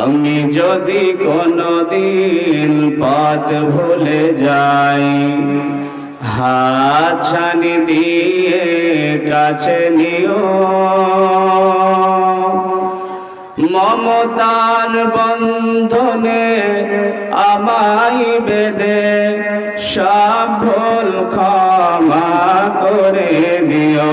আমি যদি কোনদিন পথ ভুলে যাই হাত ছানি দিয়ে কাছে নিও। মমতার বন্ধনে আমায় বেদে সব ভুল ক্ষমা করে দিও।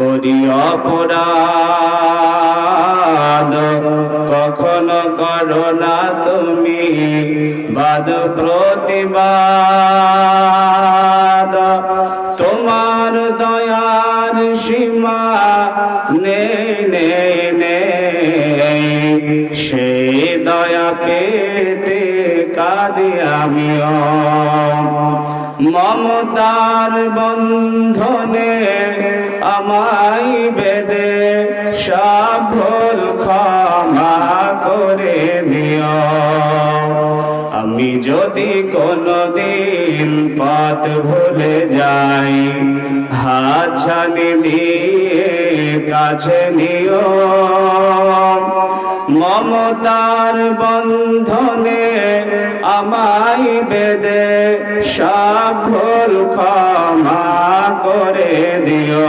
করি অপরাধ। কখনো করো না তুমি বাদ প্রতিবাদ। তোমার দয়ার সীমা নে নেই নেই সে দয়া পেতে কাঁদি আমিও। মমতার বন্ধনে আমায় বেদে সব ভুল ক্ষমা করে দিও। আমি যদি কোনদিন পথ ভুলে যাই, হাত ছানি দিয়ে কাছে নিও। মমতার বন্ধনে আমায় বেদে সব ভুল ক্ষমা করে দিও।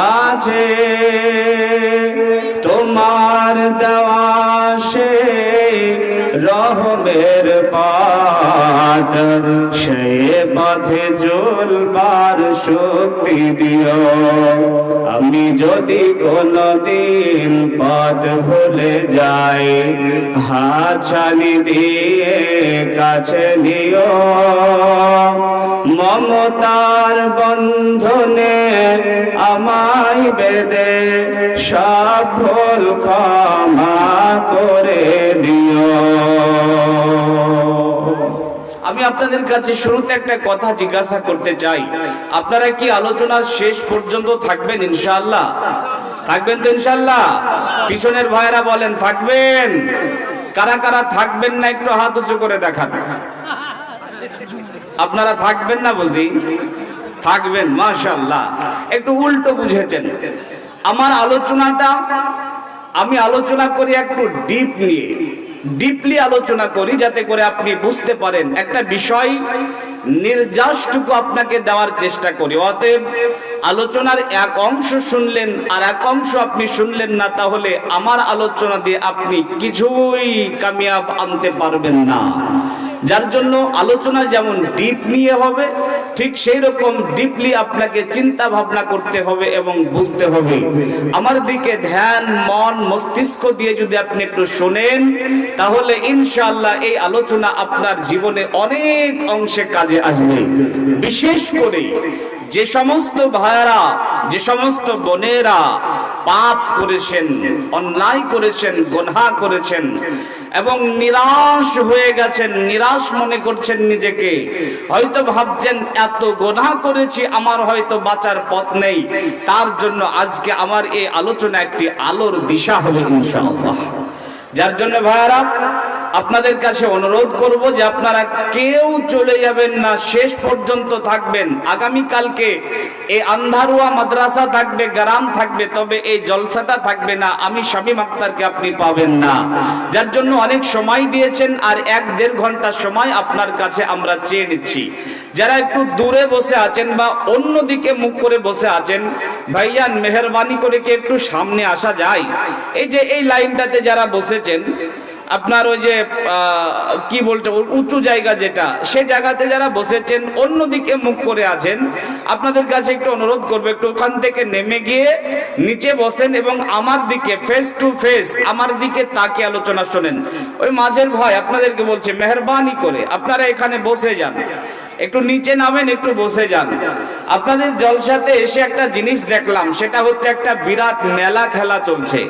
কাছে তোমার দেওয়া সে রহমের পাট সে পথে চলবার শক্তি দিও। আমি যদি কোনদিন পথ ভুলে যাই হাত ছানি দিয়ে কাছে নিও। মমতার বন্ধনে আমায় বেদে সব ভুল ক্ষমা আমি আপনাদের কাছে শুরুতে একটা কথা জিজ্ঞাসা করতে চাই। আপনারা কি আলোচনার শেষ পর্যন্ত থাকবেন ইনশাআল্লাহ? থাকবেন তো ইনশাআল্লাহ? পিছনের ভাইরা বলেন, থাকবেন। কারা কারা থাকবেন না একটু হাত উঁচু করে দেখান। আপনারা থাকবেন না বুঝি? থাকবেন, মাশাআল্লাহ। একটু উল্টো বুঝেছেন। আমার আলোচনাটা, আমি আলোচনা করি একটু ডিপ নিয়ে। ডিপলি আলোচনা করি যাতে করে আপনি বুঝতে পারেন। একটা বিষয় নির্যাসটুকু আপনাকে দেওয়ার চেষ্টা করি। অতএব আলোচনার এক অংশ শুনলেন আর এক অংশ আপনি শুনলেন না, তাহলে আমার আলোচনা দিয়ে আপনি কিছুই কামিয়াব আনতে পারবেন না। যার জন্য আলোচনা যেমন ডিপ নিয়ে হবে ঠিক সেই রকম ডিপলি আপনাকে চিন্তা ভাবনা করতে হবে এবং বুঝতে হবে। আমার দিকে ধ্যান, মন, মস্তিষ্ক দিয়ে যদি আপনি একটু শোনেন, তাহলে ইনশাআল্লাহ এই আলোচনা আপনার জীবনে অনেক অংশে কাজে আসবে। বিশেষ করে যে সমস্ত ভাইয়ারা, যে সমস্ত বোনেরা পাপ করেছেন, অন্যায় করেছেন গোনা করেছেন এবং নিরাশ হয়ে গেছেন, নিরাশ মনে করছেন নিজেকে। হয়তো ভাবছেন, এত গোনা করেছি, আমার হয়তো বাঁচার পথ নেই। তার জন্য আজকে আমার এই আলোচনা একটি আলোর দিশা হবে ইনশাআল্লাহ। যার জন্য ভাইয়ারা আপনাদের কাছে অনুরোধ করব যে আপনারা কেউ চলে যাবেন না, শেষ পর্যন্ত থাকবেন। আগামী কালকে এই আন্ধারুয়া মাদ্রাসা থাকবে, গ্রাম থাকবে, তবে এই জলসাটা থাকবে না। আমি স্বামী আক্তারকে আপনি পাবেন না। যার জন্য অনেক সময় দিয়েছেন আর এক দেড় ঘণ্টা সময় আপনার কাছে আমরা চেয়ে নিচ্ছি। যারা একটু দূরে বসে আছেন বা অন্য দিকে মুখ করে বসে আছেন ভাইয়ান মেহরবানি করে কি একটু সামনে আসা যায়? এই যে এই লাইনটাতে যারা বসেছেন আপনার ওই যে কি বলতে উঁচু জায়গা যেটা, সে জায়গাতে যারা বসেছেন, অন্যদিকে মুখ করে আছেন, আপনাদের কাছে একটু অনুরোধ করব, একটু ওখান থেকে নেমে গিয়ে নিচে বসেন এবং আমার দিকে ফেস টু ফেস আমার দিকে তাকে আলোচনা শোনেন। ওই মাঝের ভয় আপনাদেরকে বলছে, মেহরবানি করে, আপনারা এখানে বসে যান। একটু নিচে নামেন, একটু বসে যান। আপনাদের জলসাতে এসে একটা জিনিস দেখলাম, সেটা হচ্ছে একটা বিরাট মেলা খেলা চলছে।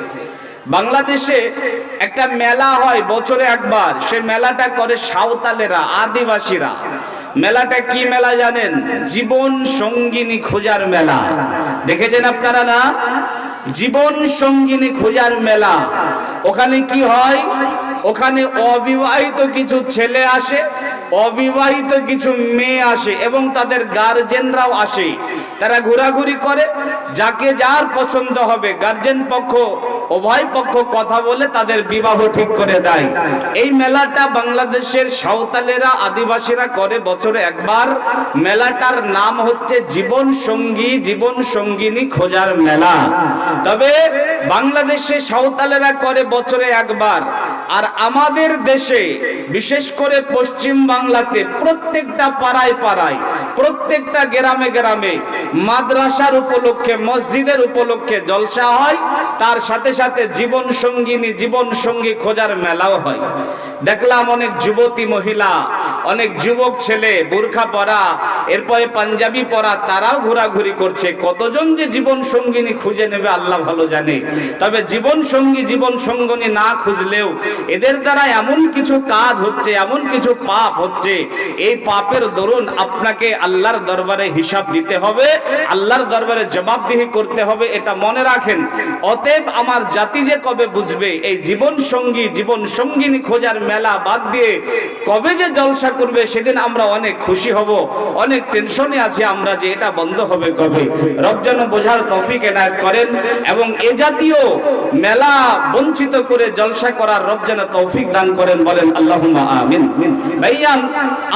বাংলাদেশে একটা মেলা হয় বছরে একবার। সে মেলাটা করে সাঁওতালেরা, আদিবাসীরা। মেলাটা কি মেলা জানেন? জীবন সঙ্গিনী খোঁজার মেলা। দেখেছেন আপনারা না? জীবন সঙ্গিনী খোঁজার মেলা। ওখানে কি হয়? ওখানে অবিবাহিত কিছু ছেলে আসে অবিবাহিত কিছু মেয়ে আসে এবং তাদের গার্জেনরাও আসে। তারা ঘোরাঘুরি করে, যাকে যার পছন্দ হবে গার্জেন পক্ষ, উভয় পক্ষ কথা বলে তাদের বিবাহ ঠিক করে দেয়। এই মেলাটা বাংলাদেশের সাঁওতালেরা, আদিবাসীরা করে বছরে একবার। মেলাটার নাম হচ্ছে জীবন সঙ্গী, জীবন সঙ্গিনী খোঁজার মেলা। তবে বাংলাদেশে সাঁওতালেরা করে বছরে একবার। আর আমাদের দেশে, বিশেষ করে পশ্চিম বাংলাতে প্রত্যেকটা পাড়ায় পাড়ায়, প্রত্যেকটা গ্রামে গ্রামে মাদ্রাসার উপলক্ষে, মসজিদের উপলক্ষে জলসা হয়, তার সাথে সাথে জীবন সঙ্গিনী জীবন সঙ্গী খোঁজার মেলাও হয়। দেখলাম অনেক যুবতী মহিলা, অনেক যুবক ছেলে, বোরখা পরা, এরপরে পাঞ্জাবি পরা, তারাও ঘোরাঘুরি করছে। কতজন যে জীবন সঙ্গিনী খুঁজে নেবে আল্লাহ ভালো জানে। তবে জীবন সঙ্গী, জীবন সঙ্গিনী না খুঁজলেও এদের দ্বারা এমন কিছু কাজ হচ্ছে, এমন কিছু পাপ হচ্ছে। এই পাপের দরুন আপনাকে আল্লাহর দরবারে হিসাব দিতে হবে, আল্লাহর দরবারে জবাবদিহি করতে হবে, এটা মনে রাখেন। অতএব আমার জাতি যে কবে বুঝবে, এই জীবন সঙ্গী, জীবন সঙ্গিনী খোঁজার মেলা বাদ দিয়ে কবে যে জলসা করবে সেদিন আমরা অনেক খুশি হব, অনেক টেনশনে আছি আমরা যে এটা বন্ধ হবে কবে। রব যেন বোঝার তৌফিক এনায়ত করেন এবং এ জাতীয় মেলা বঞ্চিত করে জলসা করার রব যেন তৌফিক দান করেন বলেন আমিন। ভাইয়ান,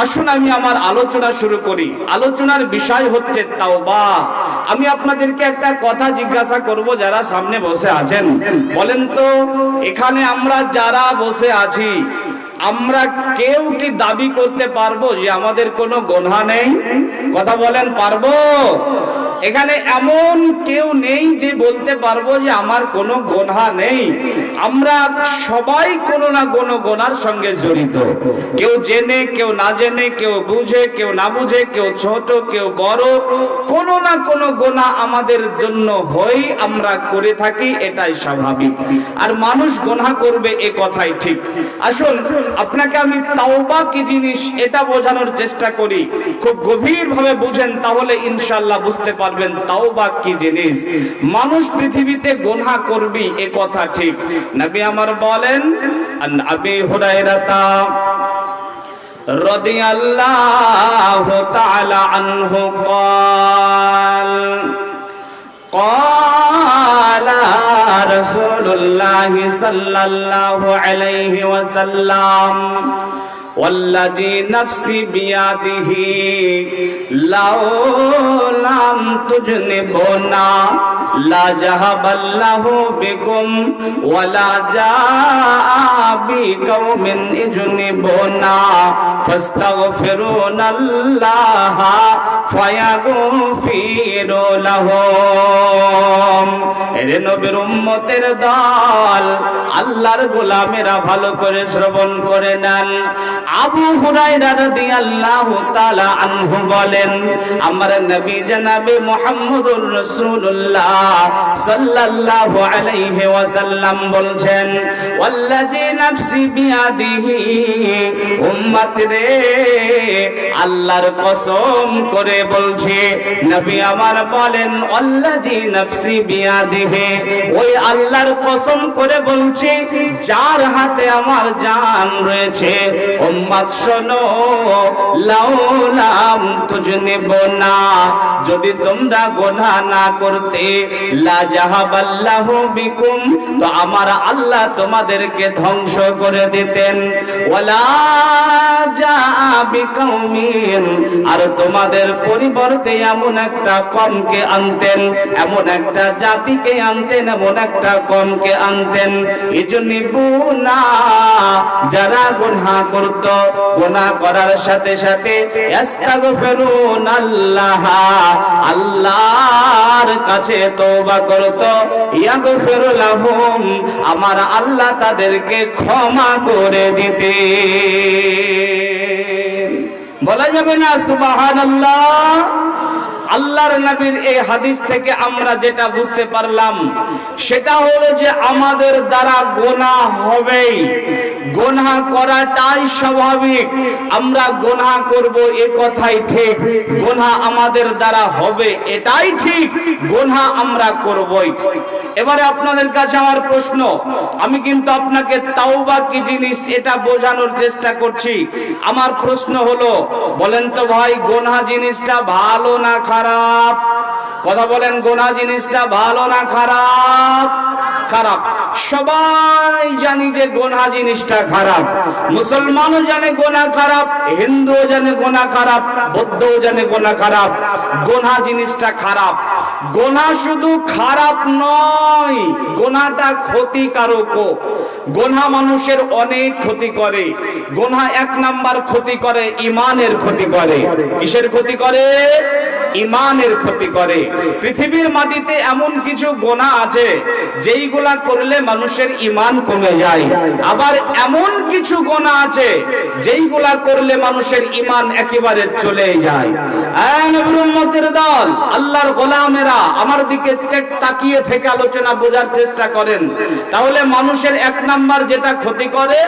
আসুন আমি আমার আলোচনা শুরু করি। আলোচনার বিষয় হচ্ছে তাওবা। আমি আপনাদেরকে একটা কথা জিজ্ঞাসা করব যারা সামনে বসে আছেন। বলেন তো, এখানে আমরা যারা বসে আছি আমরা কেউ কি দাবি করতে পারব যে আমাদের কোনো গোনা নেই? কথা বলেন পারব? এখানে এমন কেউ নেই যে বলতে পারব যে আমার কোনো গোনা নেই। আমরা সবাই কোনো না কোনো গোনার সঙ্গে জড়িত। কেউ জেনে, কেউ না জেনে, কেউ বুঝে, কেউ না বুঝে, কেউ ছোট, কেউ বড়, কোনো না কোনো গোনা আমাদের জন্য হই আমরা করে থাকি, এটাই স্বাভাবিক। আর মানুষ গোনা করবে এ কথাই ঠিক। আসুন, আপনাকে আমি তাওবা কি জিনিস এটা বোঝানোর চেষ্টা করি। খুব গভীর ভাবে বুঝেন, তাহলে ইনশাল্লাহ বুঝতে পারবেন। তাওবা কি জিনিস মানুষ পৃথিবীতে গোনা করবি এ কথা ঠিক নবী আমার বলেন আন আবি হুরায়রাতা رضي الله تعالى عنه قال قال رسول الله صلى الله عليه وسلم والذي نفسي بيده لو لم تجنبنا لا جهب الله بكم ولا جاء بقوم يجنبنا فاستغفرون الله فيغفر لهم এরে নবীর উম্মতের দল আল্লাহর গোলামেরা ভালো করে শ্রবণ করে নেন আবু হুরায়রা রাদিয়াল্লাহু তাআলা আনহু বলেন আমার নবী জনাবে মুহাম্মদুর রাসূলুল্লাহ সাল্লাল্লাহু আলাইহি ওয়াসাল্লাম বলছেন ওয়াল্লাজি নাফসি আল্লাহর কসম করে বলছে, নবী আমার বলেন ওই আল্লাহর কসম করে বলছে, যার হাতে আমার জান রয়েছে শোনো লাউলাম তুজনিব না। যদি তোমরা গোনা না করতে লা জাহাবাল্লাহু বিকুম, তো আমার আল্লাহ তোমাদেরকে ধ্বংস করে দিতেন। আর তোমাদের পরিবর্তে এমন একটা কমকে আনতেন, এমন একটা জাতিকে আনতেন, এমন একটা কমকে আনতেন। এজন্য বুনা যারা গুনাহ করত, গুনাহ করার সাথে সাথে ইস্তাগফিরুন আল্লাহ আল্লাহর কাছে তওবা করত। ইয়াগফির লাহুম আমার আল্লাহ তাদেরকে ক্ষমা করে দিতে। বলা যাবে না, সুবহানাল্লাহ, আল্লাহর নবীর এই হাদিস থেকে আমরা যেটা বুঝতে পারলাম, সেটা হলো যে আমাদের দ্বারা গোনা হবেই। গোনা করাটাই স্বাভাবিক। আমরা গোনা করব এ কথাই ঠিক। গোনা আমাদের দ্বারা হবে এটাই ঠিক। গোনা আমরা করবই। এবারে আপনাদের কাছে আমার প্রশ্ন। আমি কিন্তু আপনাকে তাওবা কি জিনিস এটা বোঝানোর চেষ্টা করছি। আমার প্রশ্ন হলো, বলেন তো ভাই, গোনা জিনিসটা ভালো না খারাপ? কথা বলেন, গোনা জিনিসটা ভালো না খারাপ? খারাপ। সবাই জানি যে গোনা জিনিসটা খারাপ। মুসলমানও জানে গোনা খারাপ, হিন্দুও জানে গোনা খারাপ, বৌদ্ধও জানে গোনা খারাপ। গোনা জিনিসটা খারাপ। গোনা শুধু খারাপ নয়, গোনাটা ক্ষতিকারকও। গোনা মানুষের অনেক ক্ষতি করে। গোনা এক নাম্বার ক্ষতি করে, ইমানের ক্ষতি করে। কিসের ক্ষতি করে? ইমানের ক্ষতি করে। পৃথিবীর মাটিতে এমন কিছু গোনা আছে যেইগুলা করলে মানুষের ইমান কমে যায়। আবার এমন কিছু গোনা আছে, যেইগুলা করলে মানুষের ইমান একেবারে চলে যায়। দল, আল্লাহর গোলামেরা আমার দিকে তাকিয়ে থেকে আলোচনা বোঝার চেষ্টা করেন। তাহলে মানুষের এক নাম্বার যেটা ক্ষতি করে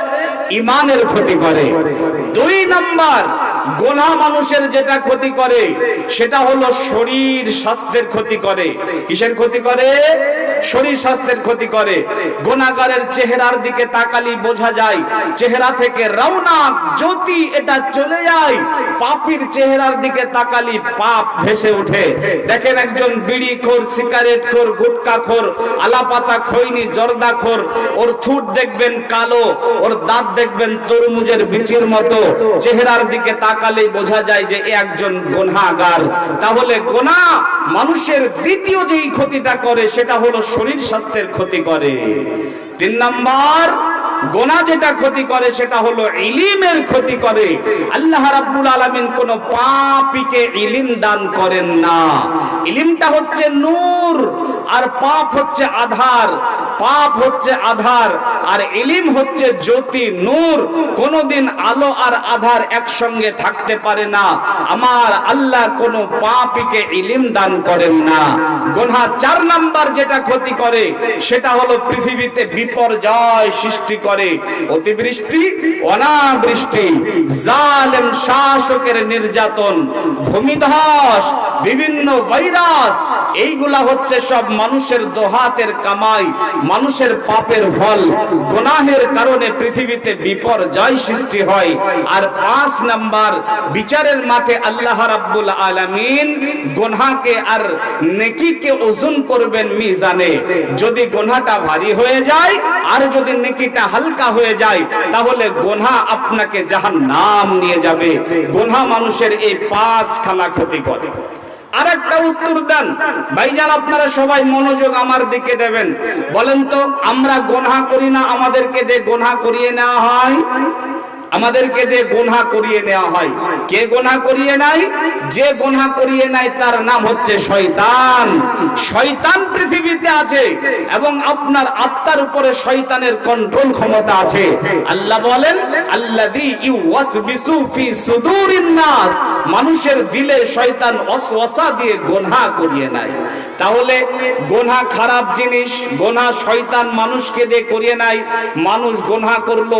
ইমানের ক্ষতি করে। দুই নাম্বার গোনা মানুষের যেটা ক্ষতি করে, সেটা হলো শরীর স্বাস্থ্যের ক্ষতি করে। কিসের ক্ষতি করে? শরীর স্বাস্থ্যের ক্ষতি করে। গোনাগারের চেহারার দিকে তাকালি বোঝা যায়, চেহারা থেকে রৌনক জ্যোতি এটা চলে যায়, পাপির চেহারার দিকে তাকালি পাপ ভেসে ওঠে। দেখেন একজন বিড়ি খোর সিগারেট খোর গুটকা খোর আলাপাতা খৈনি জর্দা খোর ওর ঠুট দেখবেন কালো, ওর দাঁত দেখবেন তরমুজের বিচির মতো, চেহারার দিকে তাকালেই বোঝা যায় যে একজন গোনাগার তাহলে গোনা মানুষের দ্বিতীয় যেই ক্ষতিটা করে, সেটা হলো শরীর স্বাস্থ্যের ক্ষতি করে। তিন নাম্বার গোনা যেটা ক্ষতি করে, সেটা হলো ইলিমের ক্ষতি করে। আল্লাহ রাব্বুল আলামিন কোন পাপীকে ইলিম দান করেন না। ইলিমটা হচ্ছে নূর, আর পাপ হচ্ছে আধার। পাপ হচ্ছে আধার। আর ইলিম হচ্ছে জ্যোতি, নূর। কোনদিন আলো আর আধার একসঙ্গে থাকতে পারে না। আমার আল্লাহ কোন পাপীকে ইলিম দান করেন না। গোনা চার নাম্বার যেটা ক্ষতি করে, সেটা হলো পৃথিবীতে বিপর্যয় সৃষ্টি করে। অতিবৃষ্টি, অনাবৃষ্টি, জালেম শাসকের নির্যাতন, ভূমিধস, বিভিন্ন ভাইরাস, এইগুলা হচ্ছে সব মানুষের দোহাতের কামাই, মানুষের পাপের ফল। গোনাহের কারণে পৃথিবীতে বিপর্যয় সৃষ্টি হয়। আর পাঁচ নাম্বার, বিচারের মাঠে আল্লাহ রাব্বুল আলামিন গোনাকে আর নেকিকে ওজন করবেন মিজানে। যদি গোনাটা ভারী হয়ে যায়, আর যদি নেকিটা হালকা হয়ে যায়, তাহলে গোনা আপনাকে জাহান্নাম নিয়ে যাবে। গোনা মানুষের এই পাঁচ খানা ক্ষতি করে। আর উত্তর দেন। ভাইজান, আপনারা সবাই মনোযোগ আমার দিকে দেবেন। বলেন তো, আমরা গোনা করি না, আমাদেরকে দিয়ে গোনা করিয়ে নেওয়া হয়? আমাদেরকে দিয়ে গোনা করিয়ে নেওয়া হয়। কে গোনা করিয়ে নাই যে গোনা করিয়ে নাই তার নাম হচ্ছে শয়তান। শয়তান পৃথিবীতে আছে এবং আপনার আত্মার উপরে শয়তানের কন্ট্রোল ক্ষমতা আছে। আল্লাহ বলেন নাস। মানুষের দিলে শয়তান অসওয়াসা দিয়ে গোনা করিয়ে নাই তাহলে গোনা খারাপ জিনিস গোনা শয়তান মানুষকে দিয়ে করিয়ে নাই মানুষ গোনা করল,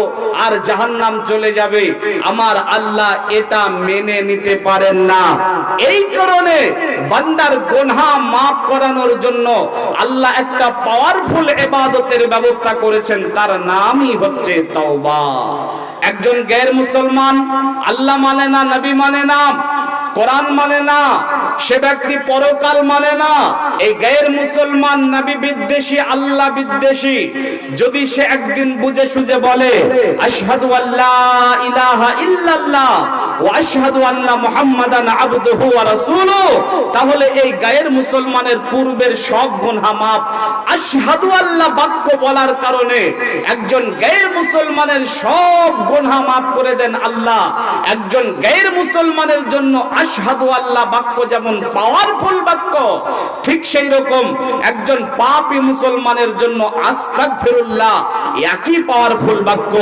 আর জাহান্নাম চলে যাবে। আমার আল্লাহ এটা মেনে নিতে পারেন না। এই কারণে বান্দার গোনা মাফ করানোর জন্য আল্লাহ একটা পাওয়ারফুল এবাদতের ব্যবস্থা করেছেন। তার নামই হচ্ছে তওবা। একজন গ্যার মুসলমান, আল্লাহ মানে না, নবী মানে না, কোরআন মানে না, সে ব্যক্তি পরকাল মানে না। এই গায়ের মুসলমান নবী বিদ্বেষী, আল্লাহ বিদ্বেষী। যদি সে একদিন বুঝে সুঝে বলে, আশহাদু আল্লাহ ইলাহা ইল্লাল্লাহ ওয়া আন্না মুহাম্মাদান আবদুহু ওয়া রাসূলুহু তাহলে এই গায়ের মুসলমানের পূর্বের সব গুনাহ মাফ। আশহাদু আল্লাহ বাক্য বলার কারণে একজন গায়ের মুসলমানের সব গুনাহ মাফ করে দেন আল্লাহ। একজন গায়ের মুসলমানের জন্য আশহাদু আল্লাহ বাক্য যেমন পাওয়ারফুল বাক্য, ঠিক সেই রকম একজন পাপী মুসলমানের জন্য আস্তাগফিরুল্লাহ একই পাওয়ারফুল বাক্য।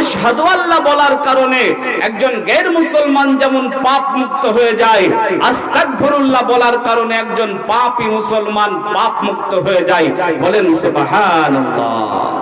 আশহাদু আল্লাহ বলার কারণে একজন গায়ের মুসলমান যেমন পাপ মুক্ত হয়ে যায়, আস্তাগফিরুল্লাহ বলার কারণে একজন পাপী মুসলমান পাপ মুক্ত হয়ে যায়। বলেন সুবহানাল্লাহ।